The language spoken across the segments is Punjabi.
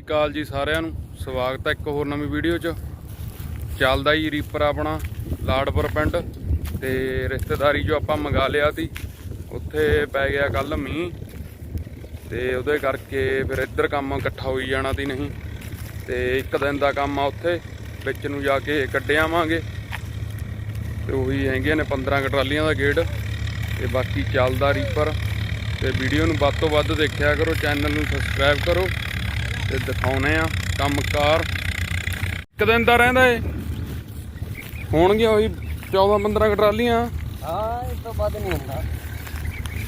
ਸਤਿ ਸ਼੍ਰੀ ਅਕਾਲ ਜੀ ਸਾਰਿਆਂ ਨੂੰ। ਸਵਾਗਤ ਹੈ ਇੱਕ ਹੋਰ ਨਵੀਂ ਵੀਡੀਓ 'ਚ। ਚੱਲਦਾ ਜੀ ਰੀਪਰ ਆਪਣਾ ਲਾੜਪੁਰ ਪਿੰਡ ਤੇ ਰਿਸ਼ਤੇਦਾਰੀ 'ਚੋਂ ਆਪਾਂ ਮੰਗਾ ਲਿਆ ਸੀ, ਉੱਥੇ ਪੈ ਗਿਆ ਕੱਲ ਮੀਂਹ ਤੇ ਉਹਦੇ ਕਰਕੇ ਫਿਰ ਇੱਧਰ ਕੰਮ ਇਕੱਠਾ ਹੋਈ ਜਾਣਾ ਸੀ ਨਹੀਂ ਤੇ ਇੱਕ ਦਿਨ ਦਾ ਕੰਮ ਆ ਉੱਥੇ, ਵਿੱਚ ਨੂੰ ਜਾ ਕੇ ਕੱਢ ਆਵਾਂਗੇ। ਤੇ ਉਹੀ ਹੈਗੀਆਂ ਨੇ 15 ਕਟਰਾਲੀਆਂ ਦਾ ਗੇਟ ਤੇ ਬਾਕੀ ਚੱਲਦਾ ਰੀਪਰ ਤੇ ਵੀਡੀਓ ਨੂੰ ਵੱਧ ਤੋਂ ਵੱਧ ਦੇਖਿਆ ਕਰੋ, ਚੈਨਲ ਨੂੰ ਸਬਸਕ੍ਰਾਈਬ ਕਰੋ। ਤੇ ਦਿਖਾਉਨੇ ਆ ਕੰਮਕਾਰ। ਇੱਕ ਦਿਨ ਦਾ ਰਹਿੰਦਾ ਏ। ਹੋਣਗੇ ਉਹੀ 14 15 ਕੁ ਟਰਾਲੀਆਂ। ਹਾਂ ਇਹ ਤੋਂ ਵੱਧ ਨਹੀਂ ਹੁੰਦਾ।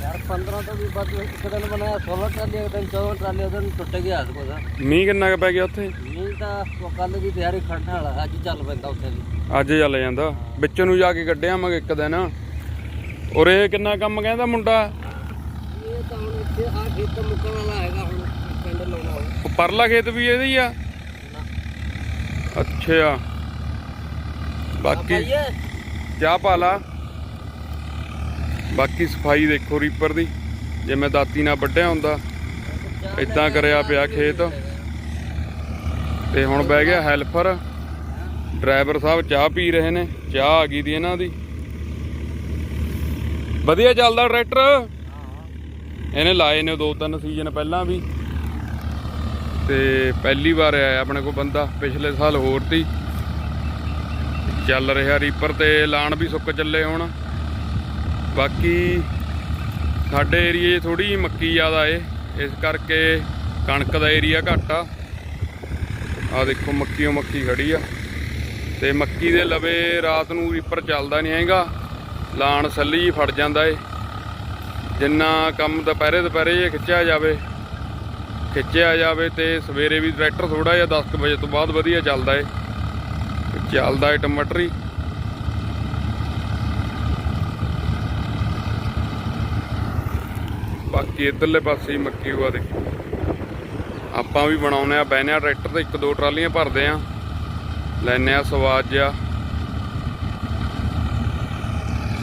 ਯਾਰ 15 ਤੋਂ ਵੀ ਵੱਧ ਇੱਕ ਦਿਨ ਬਣਾਇਆ 16 ਟਰਾਲੀ ਇੱਕ ਦਿਨ 14 ਟਰਾਲੀ ਉਹਦੇ ਨੂੰ ਟੁੱਟ ਗਿਆ ਹੱਥ ਕੋਦਾ ਮੀਂਹ ਕਿੰਨਾ ਕੁ ਪੈ ਗਿਆ ਉੱਥੇ? ਨਹੀਂ ਤਾਂ ਉਹ ਕੱਲ ਦੀ ਤਿਆਰੀ ਖੜਨ ਵਾਲਾ ਅੱਜ ਚੱਲ ਪੈਂਦਾ ਉੱਥੇ ਵੀ। ਅੱਜ ਚੱਲ ਜਾਂਦਾ। ਵਿੱਚ ਨੂੰ ਜਾ ਕੇ ਕੱਢਿਆਵਾਂਗੇ ਇੱਕ ਦਿਨ। ਉਰੇ ਕਿੰਨਾ ਕੰਮ ਕਹਿੰਦਾ ਮੁੰਡਾ? ਇਹ ਤਾਂ ਹੁਣ ਇੱਥੇ ਆ ਖੇਤ ਮੁੱਕਣ ਵਾਲਾ ਹੈਗਾ ਹੁਣ ਪਿੰਡ ਲਾਉਣਾ ਹੋਵੇ ਉਹ ਪਰਲਾ ਖੇਤ ਵੀ ਇਹਦਾ ਹੀ ਆ? ਅੱਛਾ। ਬਾਕੀ ਚਾਹ ਪਾ ਲਾ ਬਾਕੀ ਸਫ਼ਾਈ ਦੇਖੋ ਰੀਪਰ ਦੀ। ਜਿਵੇਂ ਦਾਤੀ ਨਾਲ ਵੱਢਿਆ ਹੁੰਦਾ ਇਦਾਂ ਕਰਿਆ ਪਿਆ ਖੇਤ। ਤੇ ਹੁਣ ਬਹਿ ਗਿਆ ਹੈਲਪਰ। ਡਰਾਈਵਰ ਸਾਹਿਬ ਚਾਹ ਪੀ ਰਹੇ ਨੇ ਚਾਹ ਆ ਗਈ ਦੀ ਇਹਨਾਂ ਦੀ। ਵਧੀਆ ਚੱਲਦਾ ਟਰੈਕਟਰ? ਇਹਨੇ ਲਾਏ ਨੇ ਦੋ ਤਿੰਨ ਸੀਜ਼ਨ ਪਹਿਲਾਂ ਵੀ। ਤੇ ਪਹਿਲੀ ਵਾਰ ਆਇਆ ਆਪਣੇ ਕੋਲ ਬੰਦਾ, ਪਿਛਲੇ ਸਾਲ ਹੋਰ ਤੀ ਚੱਲ ਰਿਹਾ ਰੀਪਰ ਤੇ ਲਾਣ ਵੀ ਸੁੱਕ ਚੱਲੇ ਹੁਣ। ਬਾਕੀ ਸਾਡੇ ਏਰੀਏ 'ਚ ਥੋੜੀ ਮੱਕੀ ਜ਼ਿਆਦਾ ਏ, ਇਸ ਕਰਕੇ ਕਣਕ ਦਾ ਏਰੀਆ ਘੱਟ ਆ। ਆ ਦੇਖੋ ਮੱਕੀ ਓ ਮੱਕੀ ਖੜੀ ਆ। ਤੇ ਮੱਕੀ ਦੇ ਲਵੇ ਰਾਤ ਨੂੰ ਰੀਪਰ ਚੱਲਦਾ ਨਹੀਂ ਹੈਗਾ ਲਾਣ ਸੱਲੀ ਫੜ ਜਾਂਦਾ ਏ। ਜਿੰਨਾ ਕੰਮ ਦੁਪਹਿਰੇ ਦੁਪਹਿਰੇ ਜੇ ਖਿੱਚਿਆ ਜਾਵੇ ਖਿੱਚਿਆ ਜਾਵੇ ਤੇ ਸਵੇਰੇ ਵੀ ਟਰੈਕਟਰ ਥੋੜਾ ਜਿਹਾ 10 ਕੁ ਵਜੇ ਤੋਂ ਬਾਅਦ ਵਧੀਆ ਚੱਲਦਾ ਏ। ਤੇ ਚੱਲਦਾ ਏ ਟਮਾਟਰੀ ਬਾਕੀ ਇਧਰਲੇ ਪਾਸੇ ਹੀ ਮੱਕੀ ਹੋਆ ਦੇਖੋ ਆਪਾਂ ਵੀ ਬਣਾਉਨੇ ਆ ਬੈਨਿਆ ਟਰੈਕਟਰ ਤੇ ਇੱਕ ਦੋ ਟਰਾਲੀਆਂ ਭਰਦੇ ਆ ਲੈਨੇ ਆ ਸਵਾਦ ਜਿਆ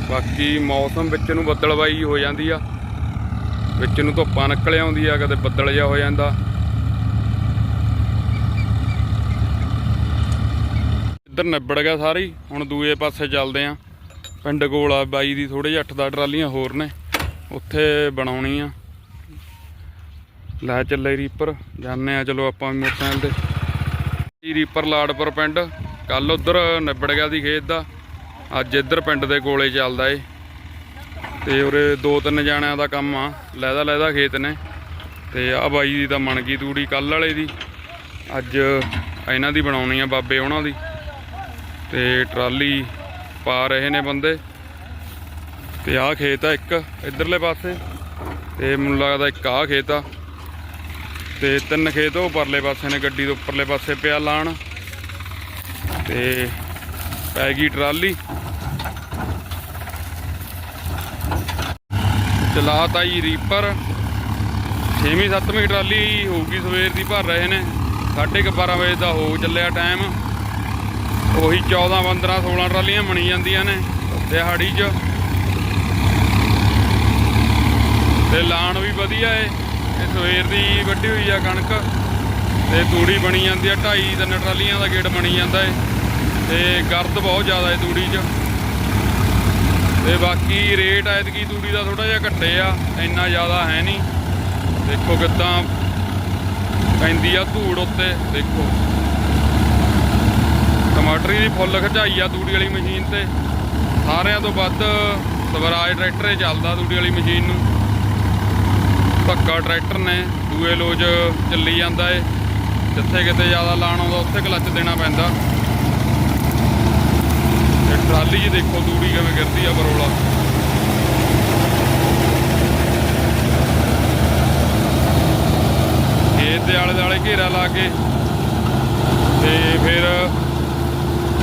ਬਾਕੀ ਮੌਸਮ ਵਿੱਚ ਨੂੰ ਬੱਦਲਵਾਈ ਹੋ ਜਾਂਦੀ ਆ। ਵਿੱਚ ਨੂੰ ਧੁੱਪਾਂ ਨਿਕਲ ਆਉਂਦੀ ਆ, ਕਦੇ ਬੱਦਲ ਜਿਹਾ ਹੋ ਜਾਂਦਾ। ਇੱਧਰ ਨਿਬੜ ਗਿਆ ਸਾਰੀ, ਹੁਣ ਦੂਏ ਪਾਸੇ ਚੱਲਦੇ ਆ। ਪਿੰਡ ਕੋਲ ਆ, ਬਾਈ ਦੀ ਥੋੜੇ ਜਿਹੇ 8-10 ਟਰਾਲੀਆਂ ਹੋਰ ਨੇ, ਉੱਥੇ ਬਣਾਉਣੀ ਆ। ਲੈ ਚੱਲੇ ਰੀਪਰ, ਜਾਂਦੇ ਆ, ਚਲੋ ਆਪਾਂ ਮੋਟਰਸਾਈਕਲ ਤੇ। ਰੀਪਰ ਲਾੜਪੁਰ ਪਿੰਡ ਕੱਲ ਉਧਰ ਨਿਬੜ ਗਿਆ ਸੀ ਖੇਤ ਦਾ। ਅੱਜ ਇੱਧਰ ਪਿੰਡ ਦੇ ਕੋਲੇ ਚੱਲਦਾ ਏ। ਤੇ ਉਰੇ ਦੋ ਤਿੰਨ ਜਾਣਿਆਂ ਦਾ ਕੰਮ ਆ, ਲੈਦਾ ਲੈਦਾ ਖੇਤ ਨੇ। ਤੇ ਆ ਬਾਈ ਦੀ ਤਾਂ ਮਣ ਗਈ ਤੂੜੀ ਕੱਲ ਵਾਲੇ ਦੀ, ਅੱਜ ਇਹਨਾਂ ਦੀ ਬਣਾਉਣੀ ਆ ਬਾਬੇ ਉਹਨਾਂ ਦੀ। ਤੇ ਟਰਾਲੀ ਪਾ ਰਹੇ ਨੇ ਬੰਦੇ। ਤੇ ਆਹ ਖੇਤ ਆ ਇੱਕ ਇਧਰਲੇ ਪਾਸੇ, ਤੇ ਮੈਨੂੰ ਲੱਗਦਾ ਇੱਕ ਆਹ ਖੇਤ ਆ। ਤੇ ਤਿੰਨ ਖੇਤ ਉਹ ਪਰਲੇ ਪਾਸੇ ਨੇ, ਗੱਡੀ ਦੇ ਉੱਪਰਲੇ ਪਾਸੇ ਪਿਆ ਲਾਣ। ਤੇ ਪੈ ਗਈ ਟਰਾਲੀ। ਚਲਾਤਾ ਜੀ ਰੀਪਰ 6ਵੀਂ 7ਵੀਂ ਟਰਾਲੀ ਹੋਊਗੀ ਸਵੇਰ ਦੀ, ਭਰ ਰਹੇ ਨੇ। 12:30 ਵਜੇ ਦਾ ਹੋ ਚੱਲਿਆ ਟਾਈਮ ਉਹੀ 14 15 16 ਟਰਾਲੀਆਂ ਬਣੀ ਜਾਂਦੀਆਂ ਨੇ ਦਿਹਾੜੀ 'ਚ। ਤੇ ਲਾਣ ਵੀ ਵਧੀਆ ਏ। ਇਹ ਸਵੇਰ ਦੀ ਵੱਢੀ ਹੋਈ ਆ ਕਣਕ। ਤੇ ਤੂੜੀ ਬਣੀ ਜਾਂਦੀ ਆ, ਢਾਈ, ਤਿੰਨ ਟਰਾਲੀਆਂ ਦਾ ਗੇਟ ਬਣੀ ਜਾਂਦਾ ਏ। ਤੇ ਗਰਦ ਬਹੁਤ ਜ਼ਿਆਦਾ ਏ ਤੂੜੀ 'ਚ। ਤੇ ਬਾਕੀ ਰੇਟ ਐਤਕੀ ਤੂੜੀ ਦਾ ਥੋੜਾ ਜਿਹਾ ਘੱਟੇ ਆ, ਇੰਨਾ ਜ਼ਿਆਦਾ ਹੈ ਨਹੀਂ। ਦੇਖੋ ਕਿੱਦਾਂ ਪੈਂਦੀ ਆ ਧੂੜ ਉੱਤੇ, ਦੇਖੋ। ਟਮਾਟਰੀ ਦੀ ਫੁੱਲ ਖਚਾਈ ਆ ਤੂੜੀ ਵਾਲੀ ਮਸ਼ੀਨ ਤੇ। ਸਾਰਿਆਂ ਤੋਂ ਵੱਧ ਸਵਰਾਜ ਟਰੈਕਟਰ ਹੀ ਚੱਲਦਾ ਤੂੜੀ ਵਾਲੀ ਮਸ਼ੀਨ ਨੂੰ। ਧੱਕਾ ਟਰੈਕਟਰ ਨੇ, ਦੂਏ ਲੋਜ ਚੱਲੀ ਜਾਂਦਾ ਏ। ਜਿੱਥੇ ਕਿਤੇ ਜ਼ਿਆਦਾ ਲਾਣ ਆਉਂਦਾ, ਉੱਥੇ ਕਲੱਚ ਦੇਣਾ ਪੈਂਦਾ। ਟਰਾਲੀ 'ਚ ਦੇਖੋ ਤੂੜੀ ਕਿਵੇਂ ਗਿਰਦੀ ਆ ਬਰੋਲਾ। ਖੇਤ ਦੇ ਆਲੇ ਦੁਆਲੇ ਘੇਰਾ ਲਾ ਕੇ ਤੇ ਫਿਰ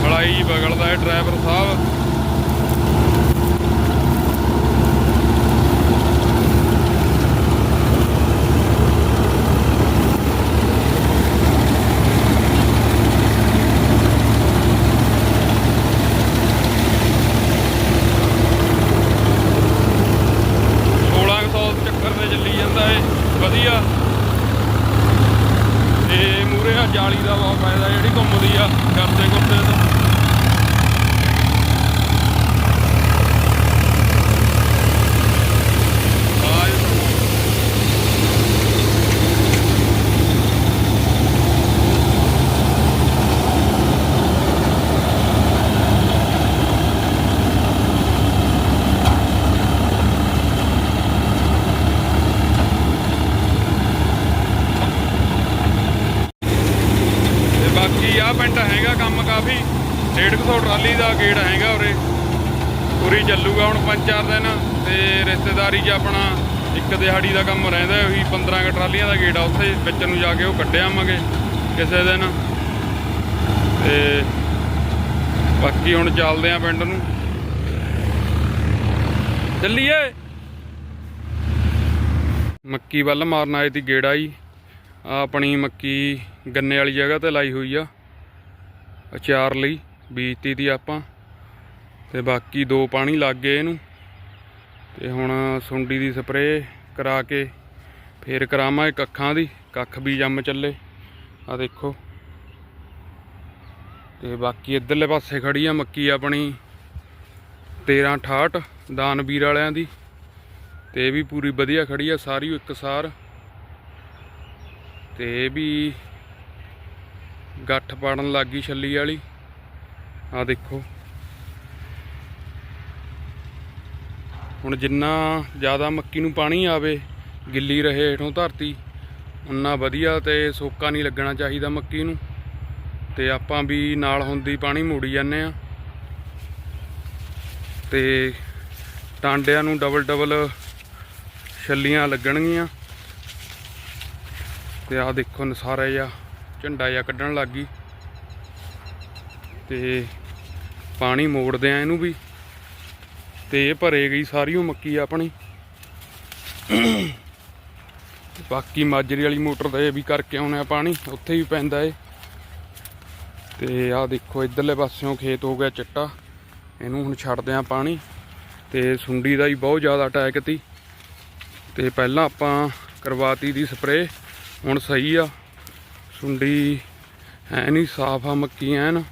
ਫੜਾਈ ਬਗਲਦਾ ਹੈ ਡਰਾਈਵਰ ਸਾਹਿਬ ਸੋਲਾਂ ਕੁ ਸੌ ਚੱਕਰ ਤੇ ਚੱਲੀ ਜਾਂਦਾ ਏ ਵਧੀਆ ਤੇ ਵਧੀਆ ਜਾਲੀ ਫਾਇਦਾ ਜਿਹੜੀ ਘੁੰਮਦੀ ਆ ਕਰਦੇ ਕੁਰਦੇ ਤਾਂ ਆਹ ਤੇ ਬਾਕੀ ਆ ਪਿੰਡ ਹੈਗਾ ਕੰਮ ਕਾਫੀ 150 ਟਰਾਲੀ ਦਾ ਗੇੜ ਹੈਗਾ ਉਰੇ। ਪੂਰੀ ਚੱਲੂਗਾ ਹੁਣ ਪੰਜ ਚਾਰ ਦਿਨ ਤੇ ਰਿਸ਼ਤੇਦਾਰੀ 'ਚ ਆਪਣਾ ਇੱਕ ਦਿਹਾੜੀ ਦਾ ਕੰਮ ਰਹਿੰਦਾ ਉਹੀ 15 ਕੁ ਟਰਾਲੀਆਂ ਦਾ ਗੇੜ ਆ ਉੱਥੇ ਵਿੱਚ ਨੂੰ ਜਾ ਕੇ ਉਹ ਕੱਢ ਆਵਾਂਗੇ ਕਿਸੇ ਦਿਨ। ਤੇ ਬਾਕੀ ਹੁਣ ਚੱਲਦੇ ਆ ਪਿੰਡ ਨੂੰ। ਚੱਲੀਏ। ਮੱਕੀ ਵੱਲ ਮਾਰਨ ਆਏ ਤੀ ਗੇੜਾ ਜੀ। ਆਹ ਆਪਣੀ ਮੱਕੀ ਗੰਨੇ ਵਾਲੀ ਜਗ੍ਹਾ ਤੇ ਲਾਈ ਹੋਈ ਆ। ਅਚਾਰ ਲਈ ਬੀਜਤੀ ਦੀ ਆਪਾਂ। ਤੇ ਬਾਕੀ ਦੋ ਪਾਣੀ ਲੱਗ ਗਏ ਇਹਨੂੰ। ਤੇ ਹੁਣ ਸੁੰਡੀ ਦੀ ਸਪਰੇਅ ਕਰਾ ਕੇ ਫੇਰ ਕਰਾਵਾਂਗੇ ਕੱਖਾਂ ਦੀ। ਕੱਖ ਵੀ ਜੰਮ ਚੱਲੇ। ਆ ਦੇਖੋ। ਤੇ ਬਾਕੀ ਇਧਰਲੇ ਪਾਸੇ ਖੜੀ ਆ ਮੱਕੀ ਆਪਣੀ। 1368 ਦਾਨਵੀਰ ਵਾਲਿਆਂ ਦੀ। ਤੇ ਇਹ ਵੀ ਪੂਰੀ ਵਧੀਆ ਖੜੀ ਆ, ਸਾਰੀ ਓ ਇੱਕਸਾਰ ਤੇ ਇਹ ਵੀ ਗੱਠ ਪਾੜਨ ਲੱਗੀ ਛੱਲੀ ਵਾਲੀ। ਆ ਦੇਖੋ। ਹੁਣ ਜਿੰਨਾ ਜ਼ਿਆਦਾ ਮੱਕੀ ਨੂੰ ਪਾਣੀ ਆਵੇ, ਗਿੱਲੀ ਰਹੇ ਹੇਠੋਂ ਧਰਤੀ ਉਨਾ ਵਧੀਆ ਤੇ ਸੋਕਾ ਨਹੀਂ ਲੱਗਣਾ ਚਾਹੀਦਾ ਮੱਕੀ ਨੂੰ। ਤੇ ਆਪਾਂ ਵੀ ਨਾਲ ਹੁੰਦੀ ਪਾਣੀ ਮੋੜੀ ਜਾਂਦੇ ਆ ਤੇ ਟਾਂਡਿਆਂ ਨੂੰ ਡਬਲ ਡਬਲ ਛੱਲੀਆਂ ਲੱਗਣਗੀਆਂ। ਤੇ ਆਹ ਦੇਖੋ ਨਸਾਰਾ ਜਿਹਾ, ਝੰਡਾ ਜਿਹਾ ਕੱਢਣ ਲੱਗ ਗਈ। ਤੇ ਪਾਣੀ ਮੋੜਦੇ ਆ ਇਹਨੂੰ ਵੀ। ਤੇ ਇਹ ਭਰੇ ਗਈ ਸਾਰੀ ਉਹ ਮੱਕੀ ਆਪਣੀ। ਬਾਕੀ ਮਾਜਰੀ ਵਾਲੀ ਮੋਟਰ ਦਾ ਇਹ ਵੀ ਕਰਕੇ ਆਉਣਾ ਪਾਣੀ, ਉੱਥੇ ਵੀ ਪੈਂਦਾ ਏ ਤੇ ਆਹ ਦੇਖੋ ਇਧਰਲੇ ਪਾਸਿਓਂ ਖੇਤ ਹੋ ਗਿਆ ਚਿੱਟਾ, ਇਹਨੂੰ ਹੁਣ ਛੱਡਦੇ ਆ ਪਾਣੀ। ਤੇ ਸੁੰਡੀ ਦਾ ਹੀ ਬਹੁਤ ਜ਼ਿਆਦਾ ਅਟੈਕ ਤੀ ਤੇ ਪਹਿਲਾਂ ਆਪਾਂ ਕਰਵਾਤੀ ਦੀ ਸਪਰੇਅ ਹੁਣ ਸਹੀ ਆ। ਸੁੰਡੀ ਹੈ ਨਹੀਂ ਸਾਫ਼ ਆ ਮੱਕੀ ਐਨ।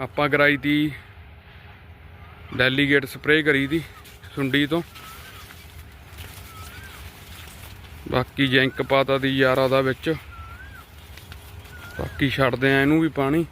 ਆਪਾਂ ਕਰਾਈ ਤੀ ਡੈਲੀਗੇਟ ਸਪਰੇਅ ਕਰੀ ਦੀ ਸੁੰਡੀ ਤੋਂ। ਬਾਕੀ ਜੈਂਕ ਪਾਤਾ ਦੀ ਯਾਰਾ ਦਾ ਵਿੱਚ। ਬਾਕੀ ਛੱਡਦੇ ਆ ਇਹਨੂੰ ਵੀ ਪਾਣੀ।